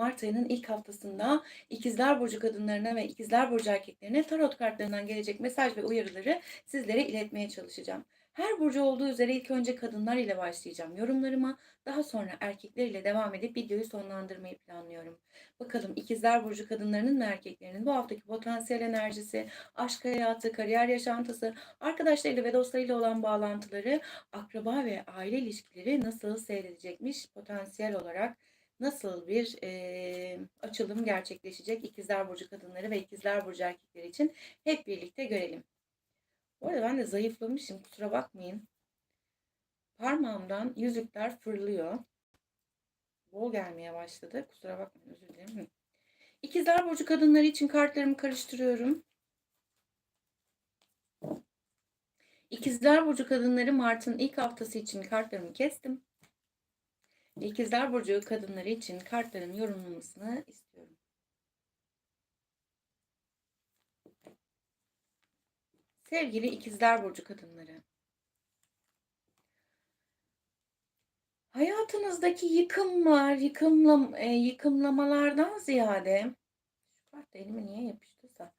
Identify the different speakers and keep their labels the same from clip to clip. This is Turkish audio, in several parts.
Speaker 1: Mart ayının ilk haftasında İkizler Burcu kadınlarına ve İkizler Burcu erkeklerine tarot kartlarından gelecek mesaj ve uyarıları sizlere iletmeye çalışacağım. Her burcu olduğu üzere ilk önce kadınlar ile başlayacağım yorumlarıma. Daha sonra erkekler ile devam edip videoyu sonlandırmayı planlıyorum. Bakalım ikizler burcu kadınlarının ve erkeklerinin bu haftaki potansiyel enerjisi, aşk hayatı, kariyer yaşantısı, arkadaşlarıyla ve dostlarıyla olan bağlantıları, akraba ve aile ilişkileri nasıl seyredecekmiş potansiyel olarak nasıl bir e, açılım gerçekleşecek ikizler burcu kadınları ve ikizler burcu erkekleri için hep birlikte görelim. Bu arada ben de zayıflamışım kusura bakmayın. Parmağımdan yüzükler fırlıyor. Bol gelmeye başladı. Kusura bakmayın özür dilerim. İkizler Burcu kadınları için kartlarımı karıştırıyorum. İkizler Burcu kadınları Mart'ın ilk haftası için kartlarımı kestim. İkizler Burcu kadınları için kartların yorumlamasını istiyorum. Sevgili İkizler Burcu kadınları. Hayatınızdaki yıkımlar, yıkımlam, e, yıkımlamalardan ziyade şu kart elime niye yapıştıysa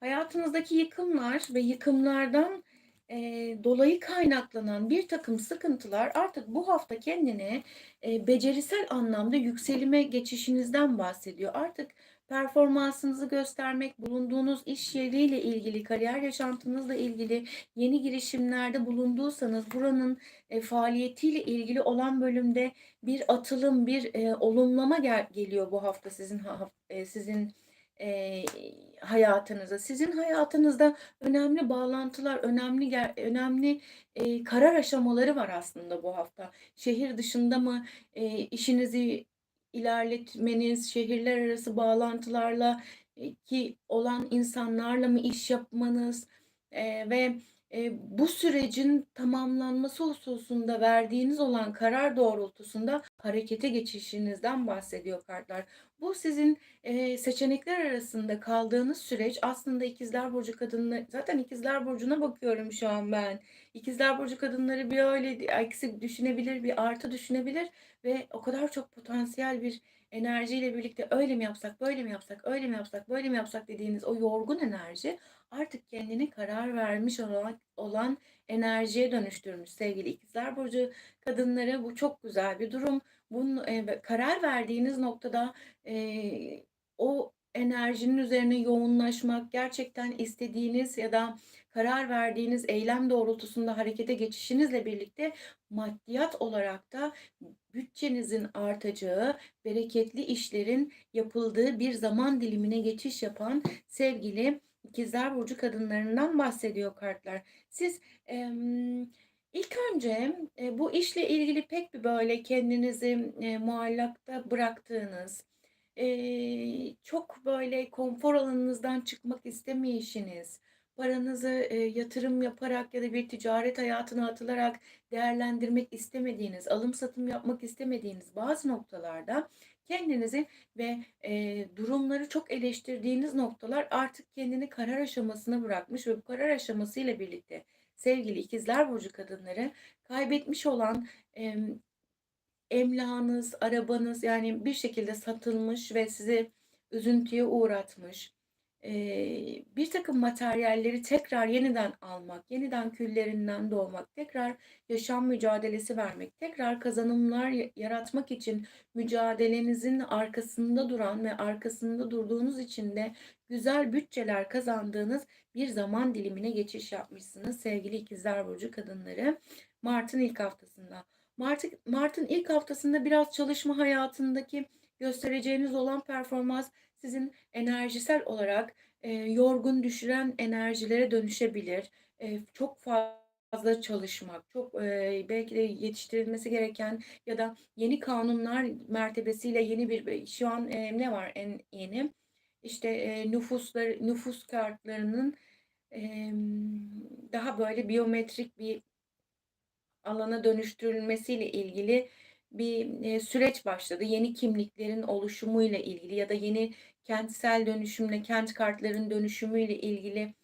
Speaker 1: hayatınızdaki yıkımlar ve yıkımlardan e, dolayı kaynaklanan bir takım sıkıntılar artık bu hafta kendini e, becerisel anlamda yükselime geçişinizden bahsediyor. Artık performansınızı göstermek, bulunduğunuz iş yeriyle ilgili, kariyer yaşantınızla ilgili yeni girişimlerde bulunduysanız buranın e, faaliyetiyle ilgili olan bölümde bir atılım, bir e, olumlama gel- geliyor bu hafta sizin ha- e, sizin e, hayatınıza. Sizin hayatınızda önemli bağlantılar, önemli önemli e, karar aşamaları var aslında bu hafta. Şehir dışında mı e, işinizi ilerletmeniz, şehirler arası bağlantılarla e, ki olan insanlarla mı iş yapmanız e, ve e, bu sürecin tamamlanması hususunda verdiğiniz olan karar doğrultusunda harekete geçişinizden bahsediyor kartlar. Bu sizin e, seçenekler arasında kaldığınız süreç aslında ikizler burcu kadınları zaten ikizler burcuna bakıyorum şu an ben. İkizler burcu kadınları bir öyle eksi düşünebilir, bir artı düşünebilir ve o kadar çok potansiyel bir enerjiyle birlikte öyle mi yapsak, böyle mi yapsak, öyle mi yapsak, böyle mi yapsak dediğiniz o yorgun enerji artık kendini karar vermiş olan, olan enerjiye dönüştürmüş sevgili ikizler burcu kadınları. Bu çok güzel bir durum. Bunun e, karar verdiğiniz noktada e, o enerjinin üzerine yoğunlaşmak, gerçekten istediğiniz ya da karar verdiğiniz eylem doğrultusunda harekete geçişinizle birlikte maddiyat olarak da bütçenizin artacağı, bereketli işlerin yapıldığı bir zaman dilimine geçiş yapan sevgili İkizler Burcu kadınlarından bahsediyor kartlar. Siz e, ilk önce e, bu işle ilgili pek bir böyle kendinizi e, muallakta bıraktığınız, e, çok böyle konfor alanınızdan çıkmak istemeyişiniz, paranızı e, yatırım yaparak ya da bir ticaret hayatına atılarak değerlendirmek istemediğiniz, alım satım yapmak istemediğiniz bazı noktalarda kendinizi ve e, durumları çok eleştirdiğiniz noktalar artık kendini karar aşamasına bırakmış ve bu karar aşaması ile birlikte sevgili ikizler burcu kadınları kaybetmiş olan e, emlakınız, arabanız yani bir şekilde satılmış ve sizi üzüntüye uğratmış Eee, birtakım materyalleri tekrar yeniden almak, yeniden küllerinden doğmak, tekrar yaşam mücadelesi vermek, tekrar kazanımlar yaratmak için mücadelenizin arkasında duran ve arkasında durduğunuz için de güzel bütçeler kazandığınız bir zaman dilimine geçiş yapmışsınız sevgili ikizler burcu kadınları. Mart'ın ilk haftasında. Mart'ın ilk haftasında biraz çalışma hayatındaki göstereceğiniz olan performans sizin enerjisel olarak e, yorgun düşüren enerjilere dönüşebilir. E, çok fazla çalışmak, çok e, belki de yetiştirilmesi gereken ya da yeni kanunlar mertebesiyle yeni bir şu an e, ne var en yeni? İşte e, nüfuslar nüfus kartlarının e, daha böyle biyometrik bir alana dönüştürülmesiyle ilgili bir süreç başladı. Yeni kimliklerin oluşumuyla ilgili ya da yeni kentsel dönüşümle, kent kartların dönüşümüyle ilgili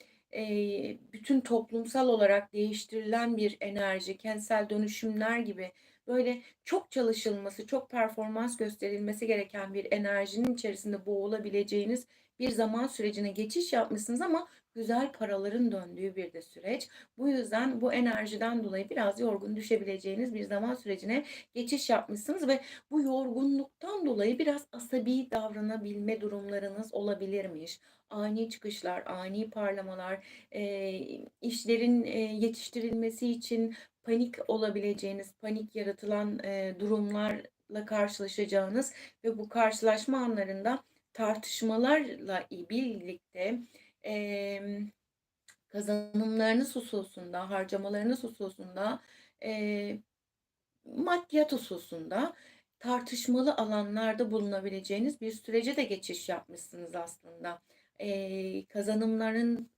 Speaker 1: bütün toplumsal olarak değiştirilen bir enerji, kentsel dönüşümler gibi böyle çok çalışılması, çok performans gösterilmesi gereken bir enerjinin içerisinde boğulabileceğiniz bir zaman sürecine geçiş yapmışsınız ama güzel paraların döndüğü bir de süreç. Bu yüzden bu enerjiden dolayı biraz yorgun düşebileceğiniz bir zaman sürecine geçiş yapmışsınız ve bu yorgunluktan dolayı biraz asabi davranabilme durumlarınız olabilirmiş. Ani çıkışlar, ani parlamalar, işlerin, yetiştirilmesi için panik olabileceğiniz, panik yaratılan, durumlarla karşılaşacağınız ve bu karşılaşma anlarında tartışmalarla birlikte, emm, kazanımlarınız hususunda, harcamalarınız hususunda, eee, maddiyat hususunda tartışmalı alanlarda bulunabileceğiniz bir sürece de geçiş yapmışsınız aslında. Eee, kazanımların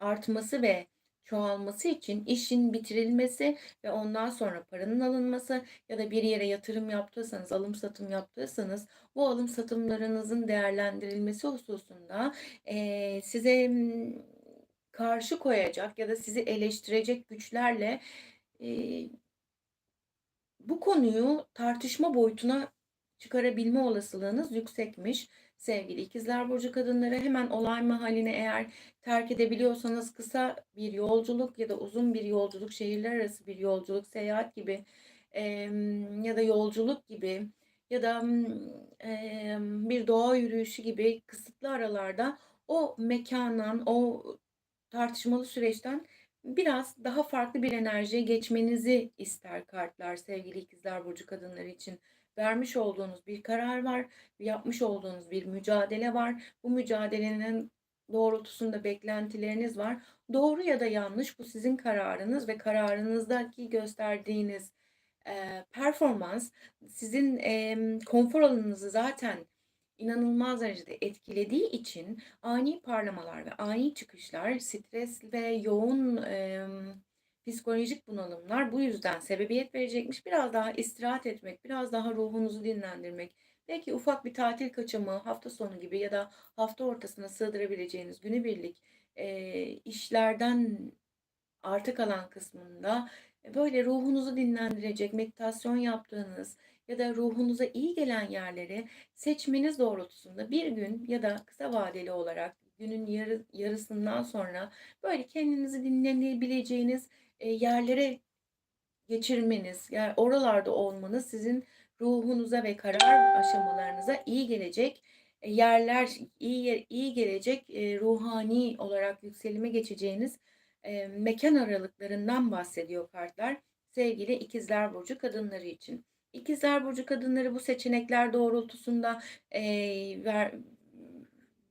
Speaker 1: artması ve çoğalması için işin bitirilmesi ve ondan sonra paranın alınması ya da bir yere yatırım yaptıysanız, alım satım yaptıysanız bu alım satımlarınızın değerlendirilmesi hususunda, eee, size, ımm, karşı koyacak ya da sizi eleştirecek güçlerle, eee bu konuyu tartışma boyutuna çıkarabilme olasılığınız yüksekmiş sevgili İkizler Burcu kadınları. Hemen olay mahallini eğer terk edebiliyorsanız kısa bir yolculuk ya da uzun bir yolculuk, şehirler arası bir yolculuk, seyahat gibi emm, ya da yolculuk gibi ya da, emm, bir doğa yürüyüşü gibi kısıtlı aralarda o mekândan, o tartışmalı süreçten biraz daha farklı bir enerjiye geçmenizi ister kartlar sevgili İkizler Burcu kadınları için. Vermiş olduğunuz bir karar var, yapmış olduğunuz bir mücadele var. Bu mücadelenin doğrultusunda beklentileriniz var. Doğru ya da yanlış bu sizin kararınız ve kararınızdaki gösterdiğiniz, eee, performans sizin, emm, konfor alanınızı zaten inanılmaz derecede etkilediği için ani parlamalar ve ani çıkışlar, stres ve yoğun, emm, psikolojik bunalımlar bu yüzden sebebiyet verecekmiş. Biraz daha istirahat etmek, biraz daha ruhunuzu dinlendirmek, belki ufak bir tatil kaçamı, hafta sonu gibi ya da hafta ortasına sığdırabileceğiniz günübirlik, eee, işlerden arta kalan kısmında, eee, böyle ruhunuzu dinlendirecek meditasyon yaptığınız ya da ruhunuza iyi gelen yerleri seçmeniz doğrultusunda bir gün ya da kısa vadeli olarak günün yarı yarısından sonra böyle kendinizi dinlenebileceğiniz, yerlere geçirmeniz, yani oralarda olmanız sizin ruhunuza ve karar aşamalarınıza iyi gelecek, eee, yerler, iyi iyi gelecek, eee, ruhani olarak yükselime geçeceğiniz, eee, mekân aralıklarından bahsediyor kartlar sevgili İkizler Burcu kadınları için. İkizler Burcu kadınları bu seçenekler doğrultusunda, eee, ver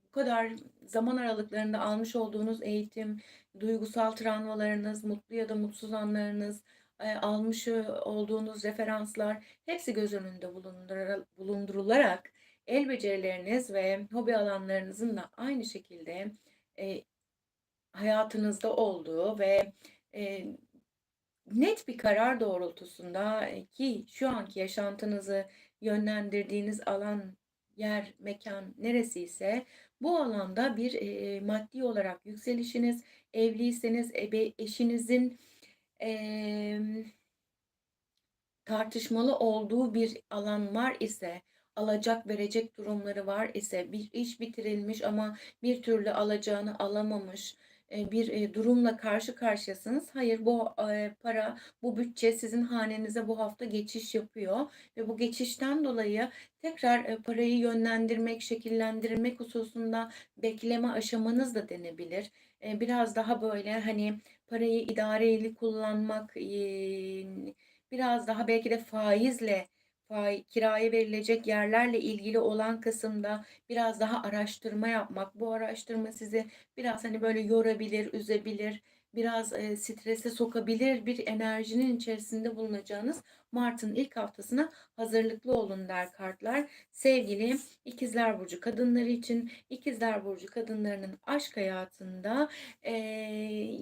Speaker 1: bu kadar zaman aralıklarında almış olduğunuz eğitim, duygusal travmalarınız, mutlu ya da mutsuz anlarınız, eee, almış, ııı, olduğunuz referanslar hepsi göz önünde bulundurula bulundurularak el becerileriniz ve hobi alanlarınızın da aynı şekilde, eee, hayatınızda olduğu ve, net bir karar doğrultusunda, ki şu anki yaşantınızı yönlendirdiğiniz alan, yer, mekân neresiyse bu alanda bir, eee, maddi olarak yükselişiniz, evliyseniz ebe eşinizin, emm tartışmalı olduğu bir alan var ise, alacak verecek durumları var ise, bir iş bitirilmiş ama bir türlü alacağını alamamış, bir, eee, durumla karşı karşıyasınız. Hayır, bu, eee, para, bu bütçe sizin hanenize bu hafta geçiş yapıyor ve bu geçişten dolayı tekrar, parayı yönlendirmek, şekillendirmek hususunda bekleme aşamanız da denebilir. Biraz daha böyle, hani, parayı idareli kullanmak, biraz daha belki de faizle, fai kiraya verilecek yerlerle ilgili olan kısımda biraz daha araştırma yapmak, bu araştırma sizi biraz, hani, böyle yorabilir, üzebilir, biraz, eee, strese sokabilir bir enerjinin içerisinde bulunacağınız martın ilk haftasına hazırlıklı olun der kartlar. Sevgili İkizler Burcu kadınları için, İkizler Burcu kadınlarının aşk hayatında, eee,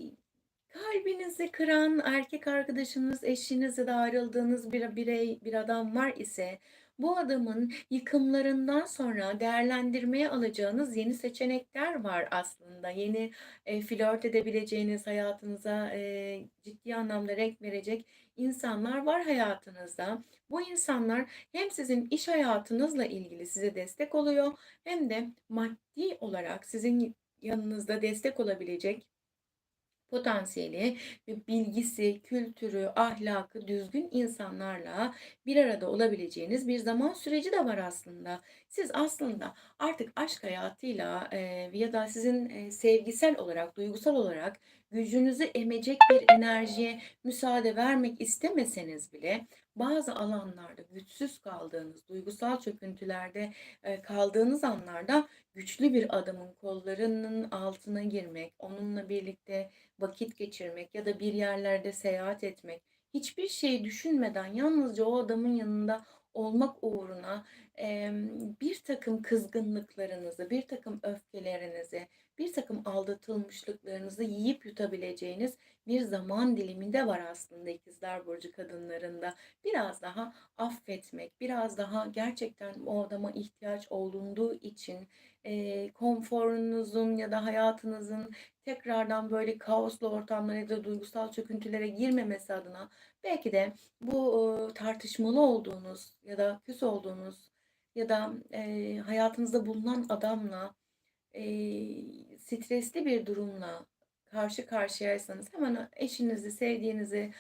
Speaker 1: kalbinizi kıran erkek arkadaşınız, eşiniz ya da ayrıldığınız bir birey, bir adam var ise Bu adamın yıkımlarından sonra değerlendirmeye alacağınız yeni seçenekler var aslında. Yeni, eee, flört edebileceğiniz, hayatınıza, eee, ciddi anlamda renk verecek insanlar var hayatınızda. Bu insanlar hem sizin iş hayatınızla ilgili size destek oluyor hem de maddi olarak sizin yanınızda destek olabilecek potansiyeli ve bilgisi, kültürü, ahlakı düzgün insanlarla bir arada olabileceğiniz bir zaman süreci de var aslında. Siz aslında artık aşk hayatıyla eee, ya da sizin eee, sevgisel olarak, duygusal olarak gücünüzü emecek bir enerjiye müsaade vermek istemeseniz bile bazı alanlarda güçsüz kaldığınız, duygusal çöküntülerde eee, kaldığınız anlarda güçlü bir adamın kollarının altına girmek, onunla birlikte vakit geçirmek ya da bir yerlerde seyahat etmek, hiçbir şey düşünmeden yalnızca o adamın yanında olmak uğruna emm, birtakım kızgınlıklarınızı, birtakım öfkelerinizi, birtakım aldatılmışlıklarınızı yiyip yutabileceğiniz bir zaman dilimi de var aslında ikizler burcu kadınlarında. Biraz daha affetmek, biraz daha gerçekten o adama ihtiyaç olunduğu için eee, konforunuzun ya da hayatınızın tekrardan böyle kaoslu ortamlara ya da duygusal çöküntülere girmemesi adına belki de bu ııı, tartışmalı olduğunuz ya da küs olduğunuz ya da eee, hayatınızda bulunan adamla eee, stresli bir durumla karşı karşıyaysanız hemen eşinizi, sevdiğinizi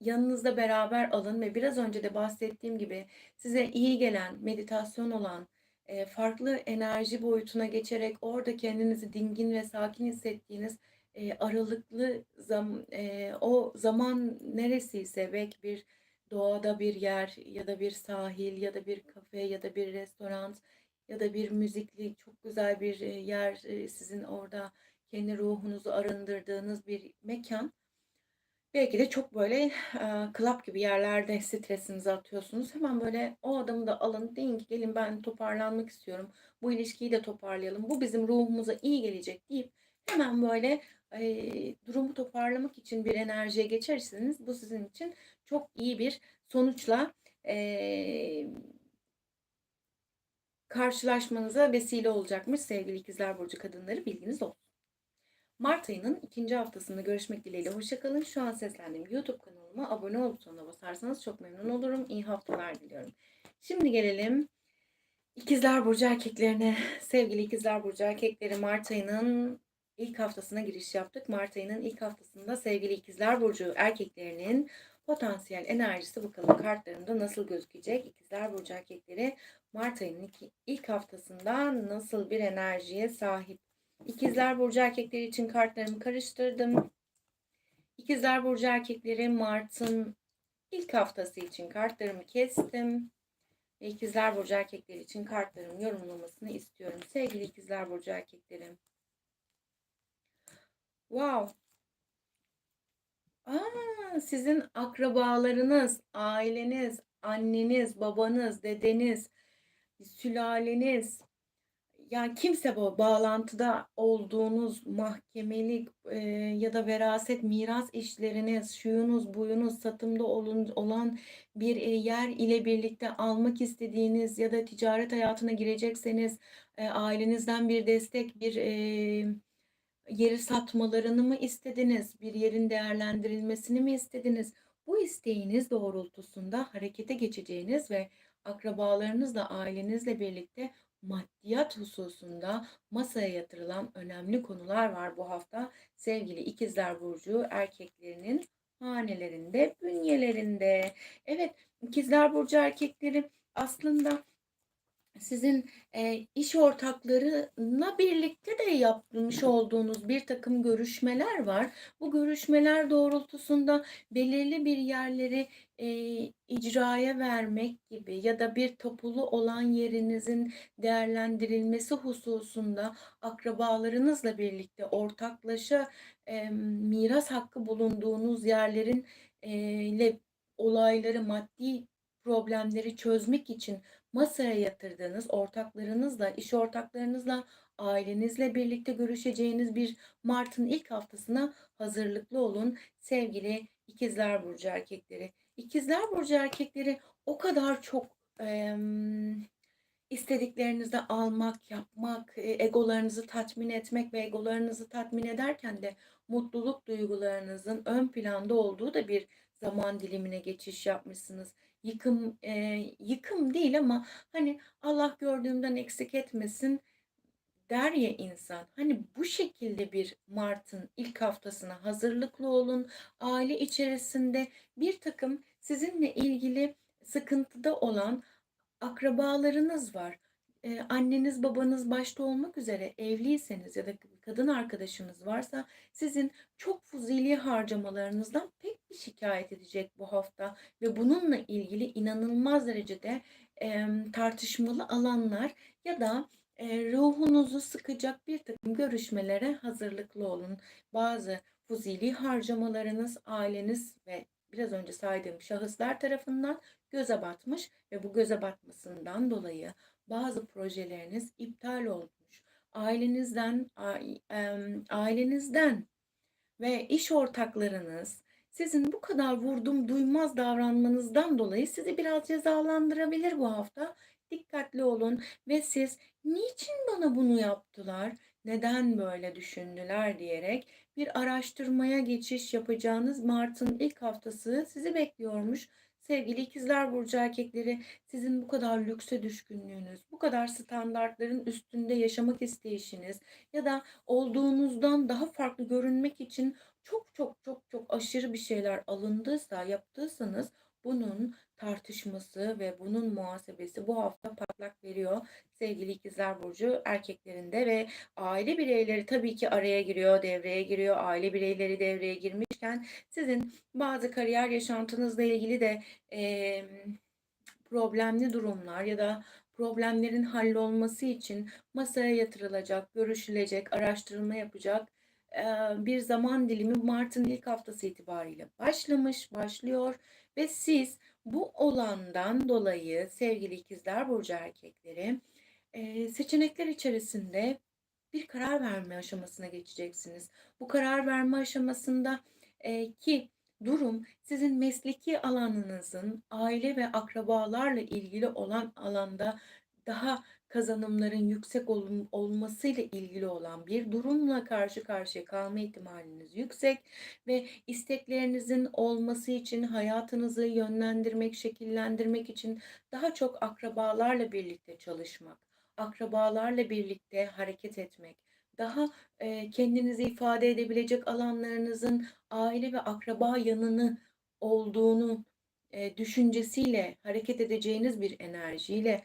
Speaker 1: yanınızda beraber alın ve biraz önce de bahsettiğim gibi size iyi gelen, meditasyon olan, eee, farklı enerji boyutuna geçerek orada kendinizi dingin ve sakin hissettiğiniz, eee, aralıklı zam eee, o zaman neresiyse belki bir doğada bir yer ya da bir sahil ya da bir kafe ya da bir restoran ya da bir müzikli çok güzel bir, eee, yer, eee, sizin orada kendi ruhunuzu arındırdığınız bir mekan. Belki de çok böyle, eee, club gibi yerlerde stresinizi atıyorsunuz. Hemen böyle o adamı da alın, deyin ki gelin ben toparlanmak istiyorum. Bu ilişkiyi de toparlayalım. Bu bizim ruhumuza iyi gelecek deyip hemen böyle, durumu toparlamak için bir enerjiye geçerseniz bu sizin için çok iyi bir sonuçla, eee karşılaşmanıza vesile olacakmış sevgili ikizler burcu kadınları bilginiz olsun. Mart ayının ikinci haftasında görüşmek dileğiyle. Hoşça kalın. Şu an seslendiğim YouTube kanalıma abone olup sonuna basarsanız çok memnun olurum. İyi haftalar diliyorum. Şimdi gelelim İkizler Burcu erkeklerine. Sevgili İkizler Burcu erkekleri Mart ayının ilk haftasına giriş yaptık. Mart ayının ilk haftasında sevgili İkizler Burcu erkeklerinin potansiyel enerjisi bakalım kartlarında nasıl gözükecek? İkizler Burcu erkekleri Mart ayının ilk haftasında nasıl bir enerjiye sahip? İkizler Burcu erkekleri için kartlarımı karıştırdım. İkizler Burcu erkekleri Mart'ın ilk haftası için kartlarımı kestim. Ve İkizler Burcu erkekleri için kartlarımın yorumlamasını istiyorum. Sevgili İkizler Burcu erkeklerim. Wow. Aa, sizin akrabalarınız, aileniz, anneniz, babanız, dedeniz, sülaleniz, yani kimse bu bağlantıda olduğunuz mahkemelik eee, ya da veraset miras işleriniz, şuyunuz, buyunuz, satımda olun, olan bir e, yer ile birlikte almak istediğiniz ya da ticaret hayatına girecekseniz e, ailenizden bir destek, bir e, yeri satmalarını mı istediniz? Bir yerin değerlendirilmesini mi istediniz? Bu isteğiniz doğrultusunda harekete geçeceğiniz ve akrabalarınızla, ailenizle birlikte maddiyat hususunda masaya yatırılan önemli konular var bu hafta. Sevgili İkizler Burcu erkeklerinin hanelerinde, bünyelerinde. Evet, İkizler Burcu erkekleri aslında sizin, eee, iş ortaklarına birlikte de yapmış olduğunuz birtakım görüşmeler var. Bu görüşmeler doğrultusunda belirli bir yerleri, eee, icraya vermek gibi ya da bir tapulu olan yerinizin değerlendirilmesi hususunda akrabalarınızla birlikte ortaklaşa, emm, miras hakkı bulunduğunuz yerlerin, eee, le olayları, maddi problemleri çözmek için masaya yatırdığınız ortaklarınızla, iş ortaklarınızla, ailenizle birlikte görüşeceğiniz bir Mart'ın ilk haftasına hazırlıklı olun sevgili İkizler Burcu erkekleri. İkizler Burcu erkekleri o kadar çok emm, istediklerinizi almak, yapmak, eee, egolarınızı tatmin etmek ve egolarınızı tatmin ederken de mutluluk duygularınızın ön planda olduğu da bir zaman dilimine geçiş yapmışsınız. Yıkım, eee, yıkım değil ama, hani, Allah gördüğümden eksik etmesin der ya insan. Hani, bu şekilde bir martın ilk haftasına hazırlıklı olun. Aile içerisinde birtakım sizinle ilgili sıkıntıda olan akrabalarınız var. Eee, anneniz, babanız başta olmak üzere evliyseniz ya da kadın arkadaşınız varsa sizin çok fuzuli harcamalarınızdan pek bir şikâyet edecek bu hafta ve bununla ilgili inanılmaz derecede, emm, tartışmalı alanlar ya da, eee, ruhunuzu sıkacak birtakım görüşmelere hazırlıklı olun. Bazı fuzuli harcamalarınız aileniz ve biraz önce saydığım şahıslar tarafından göze batmış ve bu göze batmasından dolayı bazı projeleriniz iptal olmuş. Ailenizden, ailenizden ve iş ortaklarınız sizin bu kadar vurdum duymaz davranmanızdan dolayı sizi biraz cezalandırabilir bu hafta. Dikkatli olun ve siz "Niçin bana bunu yaptılar, neden böyle düşündüler?" diyerek bir araştırmaya geçiş yapacağınız martın ilk haftası sizi bekliyormuş. Sevgili ikizler burcu erkekleri, sizin bu kadar lükse düşkünlüğünüz, bu kadar standartların üstünde yaşamak isteyişiniz ya da olduğunuzdan daha farklı görünmek için çok, çok, çok, çok aşırı bir şeyler alındıysa, yaptıysanız bunun tartışması ve bunun muhasebesi bu hafta patlak veriyor sevgili ikizler burcu erkeklerinde ve aile bireyleri tabii ki araya giriyor, devreye giriyor. Aile bireyleri devreye girmişken sizin bazı kariyer yaşantınızla ilgili de, emm, problemli durumlar ya da problemlerin hallolması için masaya yatırılacak, görüşülecek, araştırma yapacak, bir zaman dilimi martın ilk haftası itibariyle başlamış, başlıyor ve siz bu olandan dolayı sevgili ikizler burcu erkekleri, seçenekler içerisinde bir karar verme aşamasına geçeceksiniz. Bu karar verme aşamasında, ki durum sizin mesleki alanınızın aile ve akrabalarla ilgili olan alanda daha kazanımların yüksek olun olmasıyla ilgili olan bir durumla karşı karşıya kalma ihtimaliniz yüksek ve isteklerinizin olması için hayatınızı yönlendirmek, şekillendirmek için daha çok akrabalarla birlikte çalışmak, akrabalarla birlikte hareket etmek, daha, eee, kendinizi ifade edebilecek alanlarınızın aile ve akraba yanını olduğunu, eee, düşüncesiyle hareket edeceğiniz bir enerjiyle,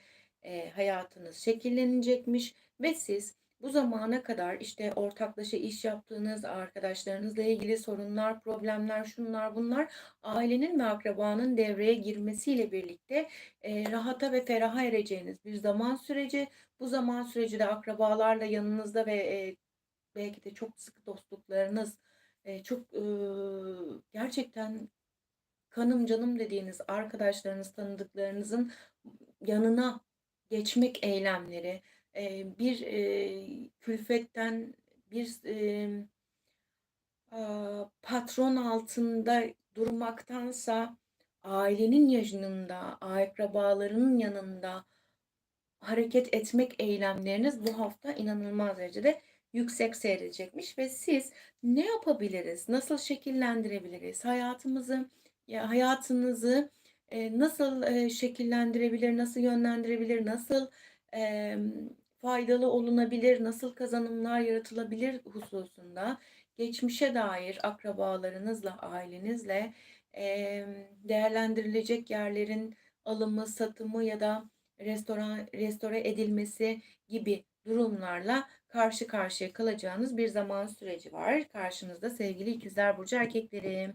Speaker 1: eee, hayatınız şekillenecekmiş ve siz bu zamana kadar, işte, ortaklaşa iş yaptığınız, arkadaşlarınızla ilgili sorunlar, problemler, şunlar bunlar ailenin ve akrabanın devreye girmesiyle birlikte, eee, rahata ve feraha ereceğiniz bir zaman süreci. Bu zaman süreci de akrabalarla yanınızda ve, eee, belki de çok sıkı dostluklarınız, eee, çok, ııı, gerçekten kanım canım dediğiniz arkadaşlarınız, tanıdıklarınızın yanına geçmek eylemleri, bir, külfetten, bir patron altında durmaktansa ailenin yanında, akrabalarının yanında hareket etmek eylemleriniz bu hafta inanılmaz derecede yüksek seyredecekmiş ve siz ne yapabiliriz, nasıl şekillendirebiliriz, hayatımızı, ya, hayatınızı, nasıl, şekillendirebilir, nasıl yönlendirebilir, nasıl, faydalı olunabilir, nasıl kazanımlar yaratılabilir hususunda geçmişe dair akrabalarınızla, ailenizle, değerlendirilecek yerlerin alımı, satımı ya da restoran restore edilmesi gibi durumlarla karşı karşıya kalacağınız bir zaman süreci var karşınızda sevgili ikizler burcu erkekleri.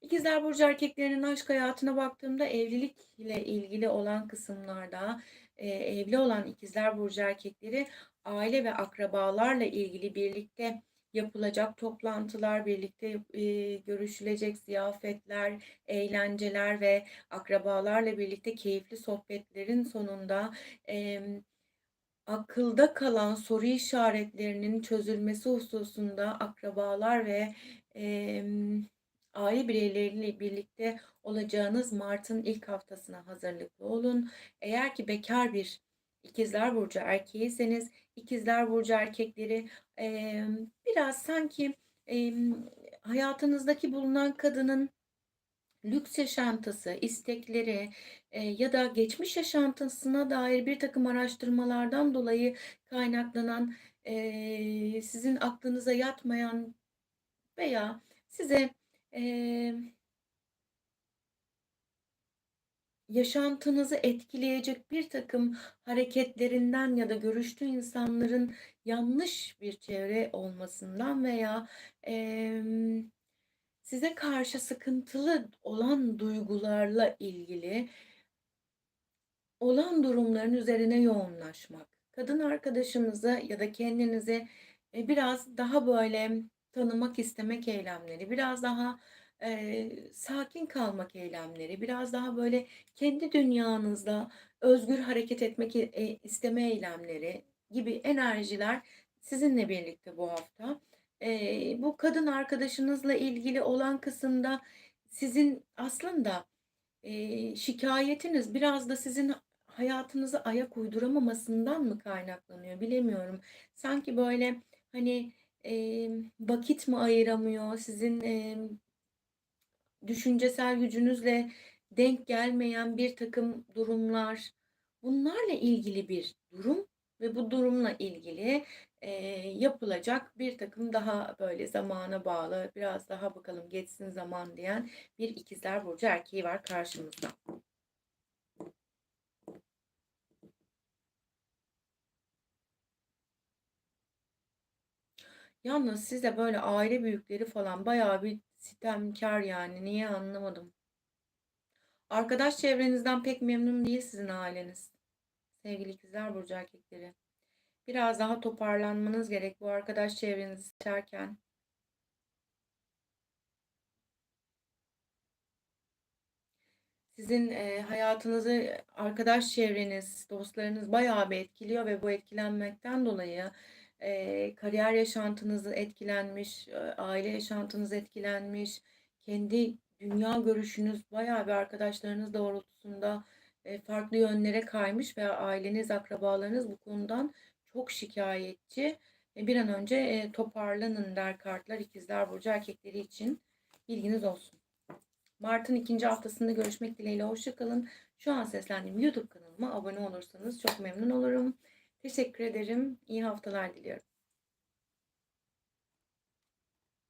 Speaker 1: İkizler burcu erkeklerinin aşk hayatına baktığımda evlilikle ilgili olan kısımlarda, eee, evli olan ikizler burcu erkekleri aile ve akrabalarla ilgili birlikte yapılacak toplantılar, birlikte eee, görüşülecek ziyafetler, eğlenceler ve akrabalarla birlikte keyifli sohbetlerin sonunda, emm, akılda kalan soru işaretlerinin çözülmesi hususunda akrabalar ve, emm, aile bireyleriyle birlikte olacağınız Mart'ın ilk haftasına hazırlıklı olun. Eğer ki bekar bir İkizler Burcu erkeğiyseniz İkizler Burcu erkekleri eee, biraz sanki eee, hayatınızdaki bulunan kadının lüks yaşantısı, istekleri eee, ya da geçmiş yaşantısına dair bir takım araştırmalardan dolayı kaynaklanan eee, sizin aklınıza yatmayan veya size eee yaşantınızı etkileyecek bir takım hareketlerinden ya da görüştüğü insanların yanlış bir çevre olmasından veya emm, size karşı sıkıntılı olan duygularla ilgili olan durumların üzerine yoğunlaşmak. Kadın arkadaşınızı ya da kendinizi e, biraz daha böyle tanımak istemek eylemleri, biraz daha eee, sakin kalmak eylemleri, biraz daha böyle kendi dünyanızda özgür hareket etmek e, e, isteme eylemleri gibi enerjiler sizinle birlikte bu hafta. Eee, bu kadın arkadaşınızla ilgili olan kısımda sizin aslında eee, şikayetiniz biraz da sizin hayatınıza ayak uyduramamasından mı kaynaklanıyor bilemiyorum. Sanki böyle hani eee, vakit mi ayıramıyor, sizin eee, düşüncesel gücünüzle denk gelmeyen bir takım durumlar, bunlarla ilgili bir durum ve bu durumla ilgili eee, yapılacak bir takım daha böyle zamana bağlı, biraz daha bakalım geçsin zaman diyen bir ikizler burcu erkeği var karşımızda. Yalnız size böyle aile büyükleri falan bayağı bir sitemkar yani. Niye anlamadım. Arkadaş çevrenizden pek memnun değil sizin aileniz. Sevgili ikizler burcu erkekleri. Biraz daha toparlanmanız gerek bu arkadaş çevrenizi seçerken. Sizin e, hayatınızı arkadaş çevreniz, dostlarınız bayağı bir etkiliyor ve bu etkilenmekten dolayı e, kariyer yaşantınız etkilenmiş, e, aile yaşantınız etkilenmiş, kendi dünya görüşünüz bayağı bir arkadaşlarınız doğrultusunda e, farklı yönlere kaymış ve aileniz, akrabalarınız bu konudan çok şikayetçi. E, bir an önce e, toparlanın der kartlar ikizler burcu erkekleri için bilginiz olsun. Mart'ın ikinci haftasında görüşmek dileğiyle hoşçakalın. Şu an seslendiğim YouTube kanalıma abone olursanız çok memnun olurum. Teşekkür ederim. İyi haftalar diliyorum.